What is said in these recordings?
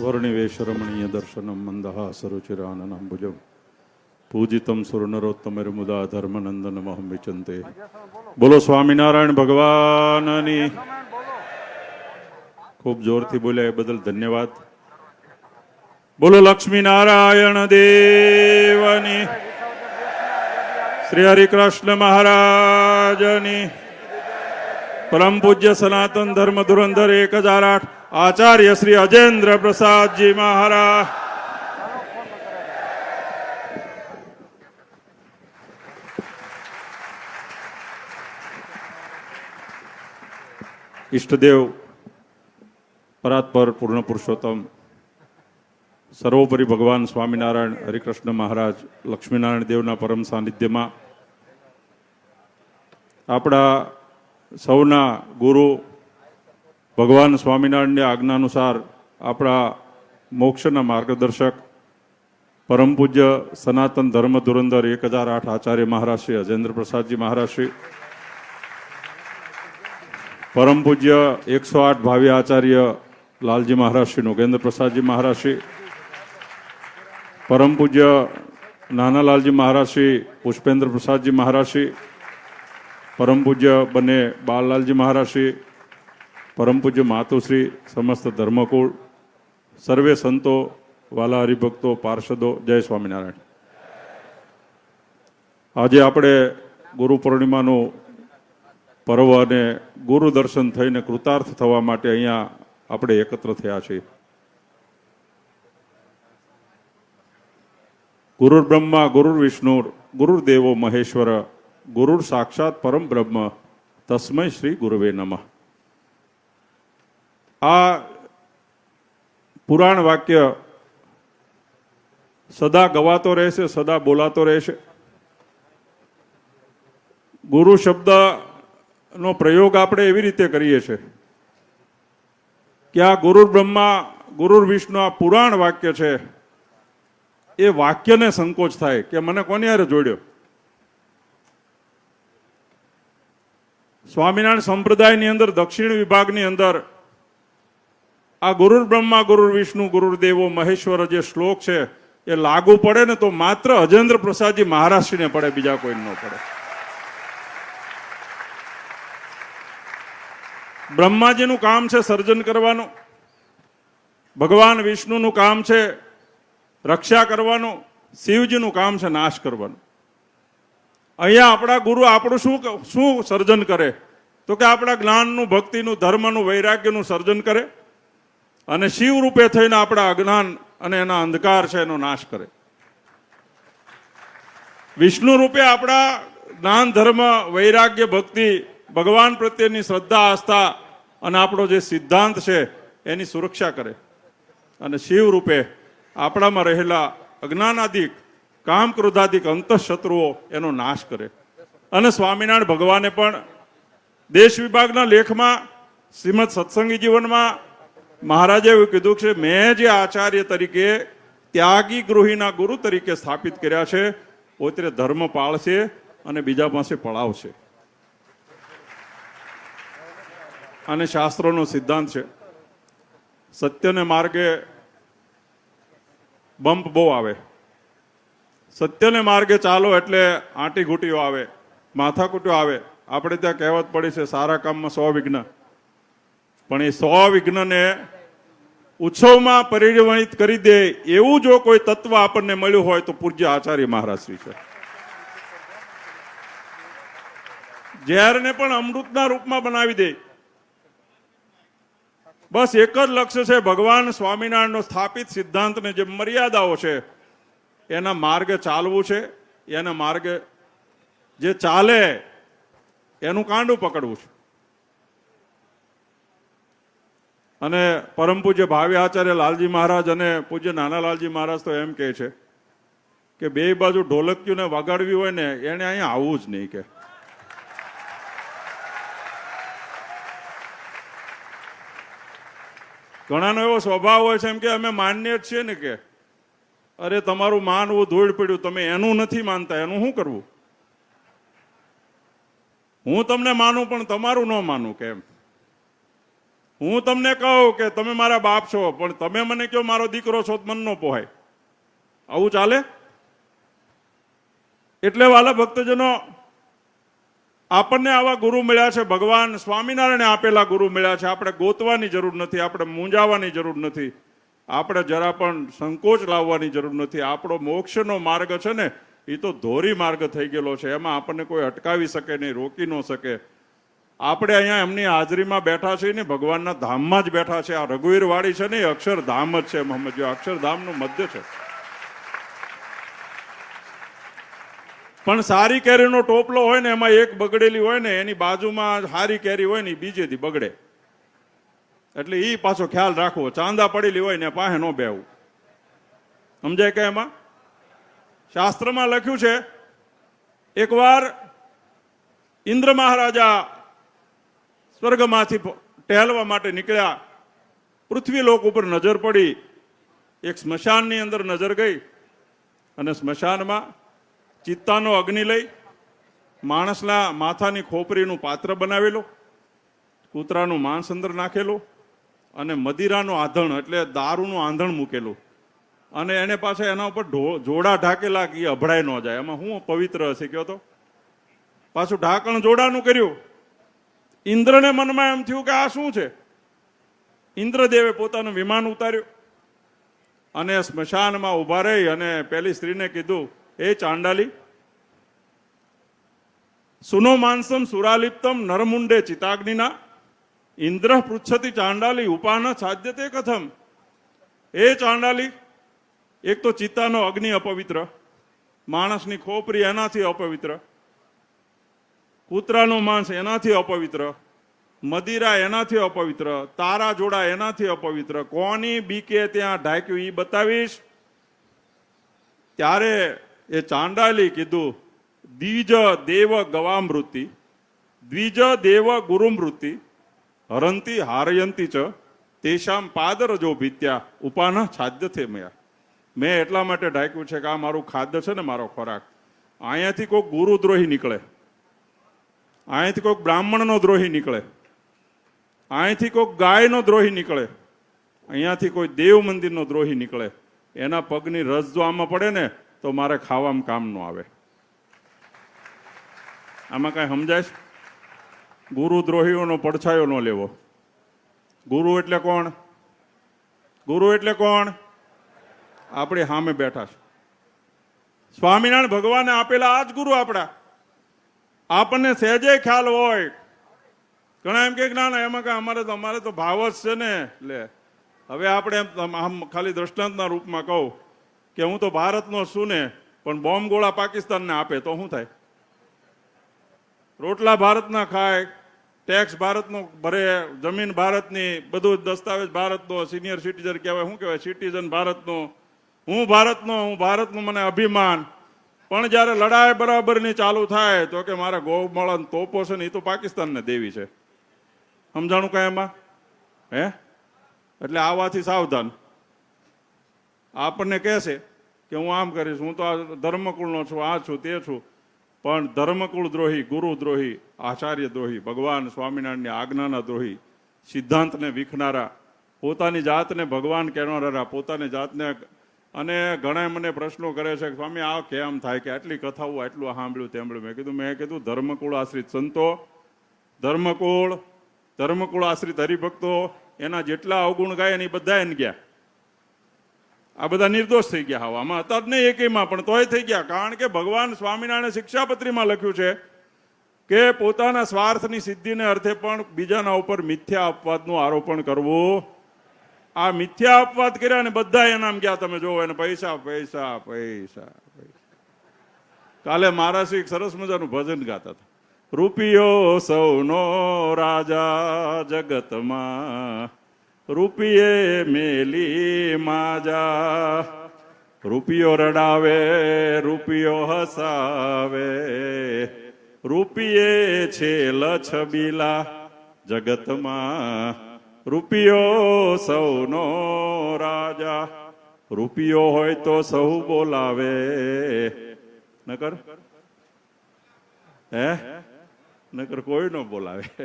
વર્ણિવેશરમણીય દર્શનમ મંદહાસરુચિરાનનાંબુજમ પૂજિતમ સુરનરોત્તમરુમુદા ધર્મનંદનમહં વિચંતે બોલો સ્વામિનારાયણ ભગવાનની ખૂબ જોરથી બોલ્યા એ બદલ ધન્યવાદ. બોલો લક્ષ્મીનારાયણ દેવની શ્રી હરિકૃષ્ણ મહારાજની પરમ પૂજ્ય સનાતન ધર્મ ધુરંધર એક હજાર આઠ. આચાર્ય શ્રી અજેન્દ્ર પ્રસાદજી મહારાજ. ઈષ્ટદેવ, પરાત્પર પૂર્ણ પુરુષોત્તમ, સર્વોપરી ભગવાન સ્વામિનારાયણ હરિકૃષ્ણ મહારાજ, લક્ષ્મીનારાયણ દેવના પરમ સાનિધ્યમાં આપણા સૌના ગુરુ ભગવાન સ્વામિનારાયણની આજ્ઞા અનુસાર આપણા મોક્ષના માર્ગદર્શક, પરમ પૂજ્ય સનાતન ધર્મ ધુરંધર એક હજાર આઠ આચાર્ય મહારાજ શ્રી અજેન્દ્ર પ્રસાદજી મહારાજ પરમ પૂજ્ય એકસો આઠ ભાવી આચાર્ય લાલજી મહારાજ શ્રી નોગેન્દ્ર પ્રસાદજી મહારાજ પરમ પૂજ્ય નાનાલાલજી મહારાજ શ્રી પુષ્પેન્દ્ર પ્રસાદજી મહારાજ પરમ પૂજ્ય બંને બાલલાલજી મહારાજ પરમ પૂજ્ય માતુશ્રી સમસ્ત ધર્મકુળ, સર્વે સંતો, વાલા હરિભક્તો, પાર્ષદો, જય સ્વામિનારાયણ. આજે આપણે ગુરુ પૂર્ણિમાનું પર્વ અને ગુરુ દર્શન થઈને કૃતાર્થ થવા માટે અહીંયા આપણે એકત્ર થયા છીએ. ગુરુર બ્રહ્મા, ગુરુર વિષ્ણુ ગુરુર દેવો મહેશ્વર, ગુરુર સાક્ષાત પરમ બ્રહ્મ, તસ્મય શ્રી ગુરુવે નમઃ. આ પુરાણ વાક્ય સદા ગવાતો રહેશે, સદા બોલાતો રહેશે. ગુરુ શબ્દનો પ્રયોગ આપણે એવી રીતે કરીએ છીએ કે આ ગુરુર બ્રહ્મા, ગુરુર વિષ્ણુ આ પુરાણ વાક્ય છે, એ વાક્યને સંકોચ થાય કે મને કોની હારે જોડ્યો? સ્વામિનારાયણ સંપ્રદાયની અંદર, દક્ષિણ વિભાગની અંદર આ ગુરુર બ્રહ્મા, ગુરુર વિષ્ણુ, ગુરુર દેવો, મહેશ્વર જે શ્લોક છે, એ લાગુ પડે ને તો માત્ર અજેન્દ્ર પ્રસાદજી મહારાષ્ટ્રીને પડે, બીજા કોઈ ન પડે. બ્રહ્માજીનું કામ છે સર્જન કરવાનું, ભગવાન વિષ્ણુનું કામ છે રક્ષા કરવાનું, શિવજીનું કામ છે નાશ કરવાનું. અહીંયા આપણા ગુરુ આપણું શું શું સર્જન કરે? તો કે આપણા જ્ઞાનનું, ભક્તિનું, ધર્મનું, વૈરાગ્યનું સર્જન કરે. અને શિવ રૂપે થઈને આપણા અજ્ઞાન અને એના અંધકાર છે એનો નાશ કરે. વિષ્ણુ રૂપે આપણા જ્ઞાન, ધર્મ, વૈરાગ્ય, ભક્તિ, ભગવાન પ્રત્યેની શ્રદ્ધા, આસ્થા અને આપણો જે સિદ્ધાંત છે એની સુરક્ષા કરે. અને શિવ રૂપે આપણામાં રહેલા અજ્ઞાનાધિક કામ ક્રોધાધિક અંતઃશત્રુઓ એનો નાશ કરે. અને સ્વામિનારાયણ ભગવાને પણ દેશ વિભાગના લેખમાં, શ્રીમદ સત્સંગી જીવનમાં મહારાજે એવું કીધું છે, મેં જે આચાર્ય તરીકે ત્યાગી ગૃહિના ગુરુ તરીકે સ્થાપિત કર્યા છે, પોતે ધર્મ પાળશે અને બીજા પાસે પળાવશે અને શાસ્ત્રોનો સિદ્ધાંત છે, સત્યને માર્ગે બમ્પ બહુ આવે. સત્યને માર્ગે ચાલો એટલે આંટી ઘૂંટીઓ આવે માથાકૂટીઓ આવે. આપણે ત્યાં કહેવત પડી છે, સારા કામમાં સો વિઘ્ન પણ એ સો વિઘ્નને ઉત્સવમાં પરિણમિત કરી દે એવું જો કોઈ તત્વ આપણને મળ્યું હોય તો પૂજ્ય આચાર્ય મહારાજ શ્રી છે. ઝેરને પણ અમૃતના રૂપમાં બનાવી દે. બસ એક જ લક્ષ્ય છે, ભગવાન સ્વામિનારાયણનો સ્થાપિત સિદ્ધાંતને જે મર્યાદાઓ છે, એના માર્ગે ચાલવું છે, એના માર્ગે જે ચાલે, એનું કાંડું પકડવું છે. અને પરમ પૂજ્ય ભાવી આચાર્ય લાલજી મહારાજ અને પૂજ્ય નાના લાલજી મહારાજ તો એમ કહે છે કે બે બાજુ ઢોલકીઓને વગાડવી હોય ને, એને અહીંયા આવવું જ નહીં કે. ઘણાનો એવો સ્વભાવ હોય છે એમ કે અમે માન્ય જ છીએ ને કે, અરે તમારું માનવું ધૂળ પડ્યું, તમે એનું નથી માનતા, એનું શું કરવું? હું તમને માનું પણ તમારું ન માનું કેમ હું તમને કહું કે તમે મારા બાપ છો, પણ તમે મને કહો મારો દીકરો છો મન ન પોહાય. આવું ચાલે? એટલે વાલા ભક્તજનો, આપણને આવા ગુરુ મળ્યા છે, ભગવાન સ્વામિનારાયણે આપેલા ગુરુ મળ્યા છે. આપણે ગોતવાની જરૂર નથી, આપણે મૂંઝાવાની જરૂર નથી. આપણે જરા પણ સંકોચ લાવવાની જરૂર નથી. આપણો મોક્ષનો માર્ગ છે ને એ તો ધોરી માર્ગ થઈ ગયેલો છે. એમાં આપણને કોઈ અટકાવી શકે નહીં, રોકી ન શકે. આપણે અહીંયા એમની હાજરીમાં બેઠા છીએ ને, ભગવાનના ધામમાં જ બેઠા છે. આ રઘુવીરવાડી છે ને, એ અક્ષરધામ જ છે, મોહમ્મદ. અક્ષરધામનું મધ્ય છે. પણ સારી કેરીનો ટોપલો હોય ને, એમાં એક બગડેલી હોય ને, એની બાજુમાં સારી કેરી હોય ને ઈ બીજેથી બગડે. એટલે એ પાછો ખ્યાલ રાખવો. ચાંદા પડેલી હોય ને પાસે ન બેવું સમજાય કે એમાં? શાસ્ત્રમાં લખ્યું છે, એકવાર ઇન્દ્ર મહારાજા સ્વર્ગમાંથી ટહેલવા માટે નીકળ્યા. પૃથ્વી લોક ઉપર નજર પડી. એક સ્મશાનની અંદર નજર ગઈ અને સ્મશાનમાં ચિત્તાનો અગ્નિ લઈ માણસના માથાની ખોપરીનું પાત્ર બનાવેલું, કૂતરાનું માંસ અંદર નાખેલું અને મદિરાનું આંધણ એટલે દારૂનું આંધણ મૂકેલું. અને એને પાછા એના ઉપર જોડા ઢાકેલા કે ઈ અભડાય ન જાય. એમાં હું પવિત્ર હશે, કયો તો? પાછું ઢાંકણ જોડાનું કર્યું. ઇન્દ્રને મનમાં એમ થયું કે આ શું છે? ઇન્દ્રદેવે પોતાનું વિમાન ઉતાર્યું અને સ્મશાનમાં ઊભા રહી અને પેલી સ્ત્રીને કીધું, એ ચાંડાલી, સુનો માનસમ સુરાલિપ્તમ નરમુંડે ચિતાગ્નિના, ઇન્દ્ર પૃચ્છતી ચાંડાલી, ઉપાન સાધ્યતે કથમ. એ ચાંડાલી, એક તો ચિત્તાનો અગ્નિ અપવિત્ર, માણસની ખોપરી એનાથી અપવિત્ર કૂતરાનું માંસ એનાથી અપવિત્ર, મદિરા એનાથી અપવિત્ર તારા જોડા એનાથી અપવિત્ર. કોની બીકે ત્યાં ઢાંક્યું એ બતાવીશ? ત્યારે એ ચાંડાલી કીધું, દ્વિજ દેવ ગવામૃતિ, દ્વિજ દેવ ગુરુમૃતિ, હરંતી હારયંતી ચ, તેશામ પાદરજો ભીત્યા, ઉપાના છાદ્ય થે મયા. મેં એટલા માટે ઢાંક્યું છે કે આ મારું ખાદ્ય છે ને મારો ખોરાક. અહીંયાથી કોઈ ગુરુદ્રોહી નીકળે. અહીંથી કોઈક બ્રાહ્મણનો દ્રોહી નીકળે. અહીંથી કોઈક ગાયનો દ્રોહી નીકળે. અહીંયાથી કોઈ દેવ મંદિરનો દ્રોહી નીકળે. એના પગની રસ જો આમાં પડે ને, તો મારે ખાવામાં કામ ન આવે. આમાં કાંઈ સમજાય છે? ગુરુ દ્રોહીઓનો પડછાયો ન લેવો. ગુરુ એટલે કોણ? ગુરુ એટલે કોણ? આપણે સામે બેઠા છે. સ્વામિનારાયણ ભગવાને આપેલા આ જ ગુરુ આપણા. આપણને સહેજે ખ્યાલ હોય. ઘણા એમ કે ના ના, એમાં કે અમારે તો અમારે તો ભાવ જ છે ને. લે, હવે આપણે આમ- ખાલી દ્રષ્ટાંતના રૂપમાં કહું કે હું તો ભારતનો છું ને, પણ બોમ્બ ગોળા પાકિસ્તાનને આપે તો શું થાય? રોટલા ભારતના ખાય, ટેક્સ ભારતનો ભરે, જમીન ભારતની, બધું જ દસ્તાવેજ ભારતનો, સિનિયર સિટીઝન કહેવાય. શું કહેવાય? સિટીઝન ભારતનો. હું ભારતનો, હું ભારતનું મને અભિમાન. પણ જ્યારે લડાઈ બરાબરની ચાલુ થાય તો કે મારા ગોમાળા તોપો છે ને એ તો પાકિસ્તાનને દેવી છે. સમજાણું કાંઈ એમાં હે? એટલે આવાથી સાવધાન. આપણને કહેશે કે હું આમ કરીશ, હું તો આ ધર્મકુળનો છું, આ છું, તે છું. પણ ધર્મકુળ દ્રોહી, ગુરુ દ્રોહી, આચાર્ય દ્રોહી, ભગવાન સ્વામિનારાયણની આજ્ઞાના દ્રોહી, સિદ્ધાંતને વિખનારા, પોતાની જાતને ભગવાન કહેનારા પોતાની જાતને અને ઘણા મને પ્રશ્નો કરે છે કે સ્વામી, આ કેમ થાય કે આટલી કથાઓ આટલું સાંભળ્યું તેમણે? મેં કીધું મેં કીધું, ધર્મકુળ આશ્રિત સંતો, ધર્મકુળ ધર્મકુળ આશ્રિત હરિભક્તો, એના જેટલા અવગુણ ગાય એની બધા એને ગયા. આ બધા નિર્દોષ થઈ ગયા હવામાં હતા જ નહીં એકેયમાં પણ તોય થઈ ગયા. કારણ કે ભગવાન સ્વામિનારાયણ શિક્ષાપત્રીમાં લખ્યું છે કે પોતાના સ્વાર્થની સિદ્ધિને અર્થે પણ બીજાના ઉપર મિથ્યા અપવાદનું આરોપણ કરવું આ મિથ્યા અપવાદ કર્યા ને બધા એનામ ગયા, તમે જોવો એને પૈસા પૈસા પૈસા કાલે મારા એક સરસ મજાનું ભજન ગાતા હતા. રૂપિયો સૌનો રાજા જગતમાં, રૂપિયે મેલી માજા. રૂપિયો રડાવે, રૂપિયો હસાવે. રૂપિયે છે લછબીલા જગતમાં રૂપિયો સૌનો રાજા. રૂપિયો હોય તો સૌ બોલાવે. નકર? હે? નકર કોઈ ન બોલાવે.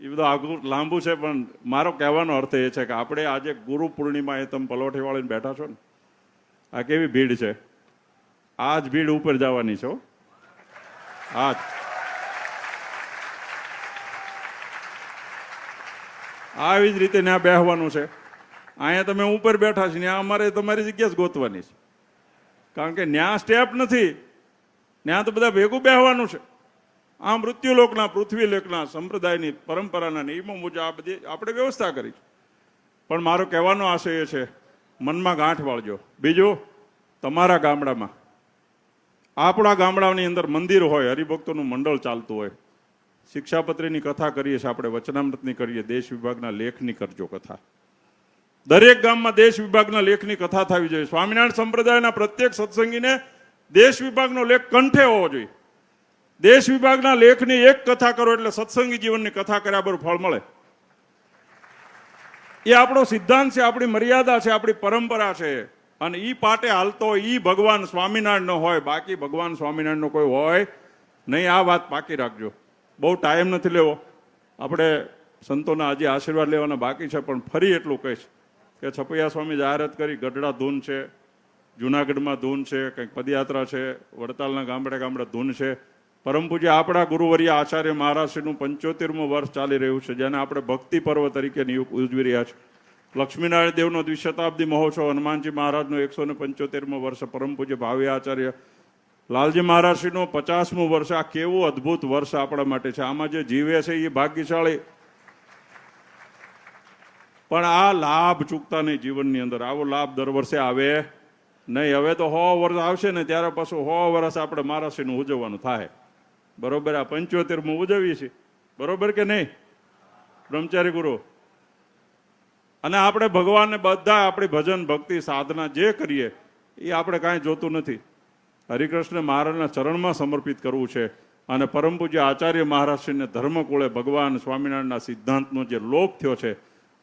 એ બધું આગું લાંબુ છે, પણ મારો કહેવાનો અર્થ એ છે કે આપણે આજે ગુરુ પૂર્ણિમા એ તમે પલોઠી વાળીને બેઠા છો ને, આ કેવી ભીડ છે? આ જ ભીડ ઉપર જવાની છો. હો. આવી જ રીતે ત્યાં બેહવાનું છે. અહીંયા તમે ઉપર બેઠા છો, ત્યાં અમારે તમારી જગ્યા જ ગોતવાની છે. કારણ કે ન્યા સ્ટેપ નથી, ત્યાં તો બધા ભેગું બેહવાનું છે. આ મૃત્યુલોકના, પૃથ્વીલોકના, સંપ્રદાયની, પરંપરાના નિયમો મુજબ આ બધી આપણે વ્યવસ્થા કરી પણ મારો કહેવાનો આશય છે, મનમાં ગાંઠ વાળજો. બીજું, તમારા ગામડામાં, આપણા ગામડાની અંદર મંદિર હોય, હરિભક્તોનું મંડળ ચાલતું હોય શિક્ષાપત્રીની કથા કરીએ છીએ આપણે, વચનામૃતની કરીએ, દેશ વિભાગના લેખની કરજો કથા. દરેક ગામમાં દેશ વિભાગના લેખની કથા થવી જોઈએ. સ્વામિનારાયણ સંપ્રદાયના પ્રત્યેક સત્સંગીને દેશ વિભાગનો લેખ કંઠે હોવો જોઈએ. દેશ વિભાગના લેખની એક કથા કરો એટલે સત્સંગી જીવનની કથા કર્યા બરું ફળ મળે. એ આપણો સિદ્ધાંત છે, આપણી મર્યાદા છે, આપણી પરંપરા છે. અને ઈ પાટે હાલતો ઈ ભગવાન સ્વામિનારાયણનો હોય, બાકી ભગવાન સ્વામિનારાયણનો કોઈ હોય નહીં. આ વાત પાકી રાખજો. બહુ ટાઈમ નથી લેવો. આપણે સંતોના આજે આશીર્વાદ લેવાના બાકી છે, પણ ફરી એટલું કહીશ કે છપૈયા સ્વામી જાહેરાત કરી, ગઢડા ધૂન છે, જુનાગઢમાં ધૂન છે, કંઈક પદયાત્રા છે, વડતાલના ગામડે ગામડે ધૂન છે. પરમ પૂજ્ય આપણા ગુરુવર્ય આચાર્ય મહારાષ્ટ્રનું પંચોતેરમું વર્ષ ચાલી રહ્યું છે, જેને આપણે ભક્તિ પર્વ તરીકે ઉજવી રહ્યા છે. લક્ષ્મીનારાયણ દેવનો દ્વિશતાબ્દી મહોત્સવ હનુમાનજી મહારાજનો એકસો ને પંચોતેરમો વર્ષ, પરમ પૂજ્ય ભાવ્ય આચાર્ય લાલજી મહારાજશ્રીનો પચાસમું વર્ષ, આ કેવું અદ્ભુત વર્ષ આપણા માટે છે. આમાં જે જીવે છે એ ભાગ્યશાળી. પણ આ લાભ ચૂકતા નહીં જીવનની અંદર, આવો લાભ દર વર્ષે આવે. નહીં, હવે તો હો વર્ષ આવશે ને, ત્યારે પાછું હો વર્ષ આપણે મહારાષ્ટ્રનું ઉજવવાનું થાય. બરોબર, આ પંચોતેરમું ઉજવીએ છીએ. બરોબર કે નહીં? બ્રહ્મચારી ગુરુ. અને આપણે ભગવાનને બધા આપણી ભજન ભક્તિ સાધના જે કરીએ, એ આપણે કાંઈ જોતું નથી. હરિકૃષ્ણ મહારાજના ચરણમાં સમર્પિત કરવું છે. અને પરમ પૂજ્ય આચાર્ય મહારાજશ્રીને ધર્મકુળે ભગવાન સ્વામિનારાયણના સિદ્ધાંતનો જે લોપ થયો છે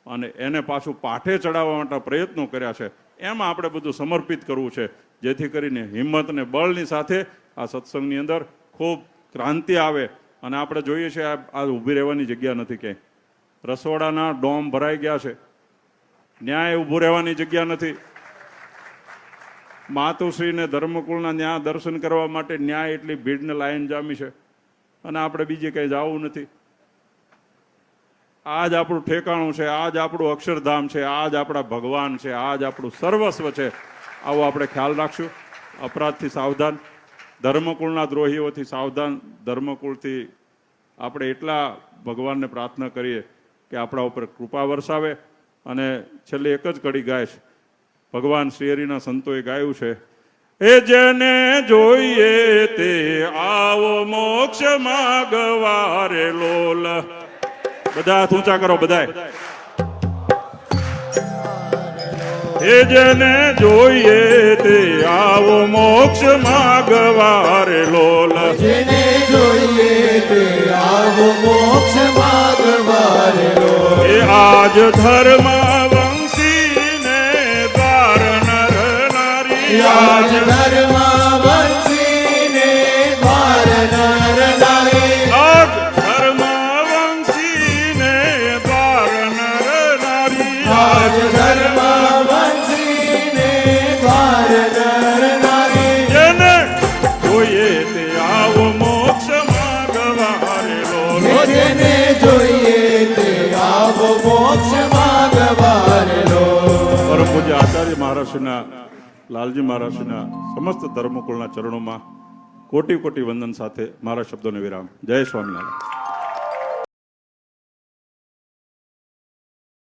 અને એને પાછું પાઠે ચડાવવા માટે પ્રયત્નો કર્યા છે, એમાં આપણે બધું સમર્પિત કરવું છે. જેથી કરીને હિંમત અને બળની સાથે આ સત્સંગની અંદર ખૂબ ક્રાંતિ આવે. અને આપણે જોઈએ છીએ આ ઊભી રહેવાની જગ્યા નથી ક્યાંય. રસોડાના ડોમ ભરાઈ ગયા છે. ન્યાય ઊભું રહેવાની જગ્યા નથી. માતુશ્રીને ધર્મકુળના ન્યાય દર્શન કરવા માટે ન્યાય એટલી ભીડને લાઈન જામી છે. અને આપણે બીજે કંઈ જવું નથી. આજ આપણું ઠેકાણું છે, આજ આપણું અક્ષરધામ છે, આજ આપણા ભગવાન છે આ જ આપણું સર્વસ્વ છે. આવો આપણે ખ્યાલ રાખશું. અપરાધથી સાવધાન, ધર્મકુળના દ્રોહીઓથી સાવધાન, ધર્મકુળથી આપણે એટલા ભગવાનને પ્રાર્થના કરીએ કે આપણા ઉપર કૃપા વરસાવે. અને છેલ્લે એક જ કડી ગાય છે. ભગવાન શ્રીહરિના સંતોએ ગાયું છે એ જેને જોઈએ તે આવો મોક્ષ માગવારે લોલ. બધા ઊંચા કરો બધાય. એ જેને જોઈએ તે આવો મોક્ષ માગવારે લોલ. જેને જોઈએ તે આવો મોક્ષ માગવારેલો એ આજ ધર્મ નારી આજ ધર્મ વંશીને દ્વાર નર નારી આજ ધર્મ વંશીને દ્વાર નર નારી આજ ધર્મ વંશીને દ્વાર નર નારી જેને જોઈએ તે આવો મોક્ષ માગવારે લોલ. જેને જોઈએ તે આવો મોક્ષ માગવારેલો પરમ પૂજ્ય આચાર્ય લાલજી મહારાષ્ટ્રના સમસ્ત ધર્મકુળના ચરણોમાં કોટી કોટી વંદન સાથે મારા શબ્દોને વિરામ. જય સ્વામિનારાયણ.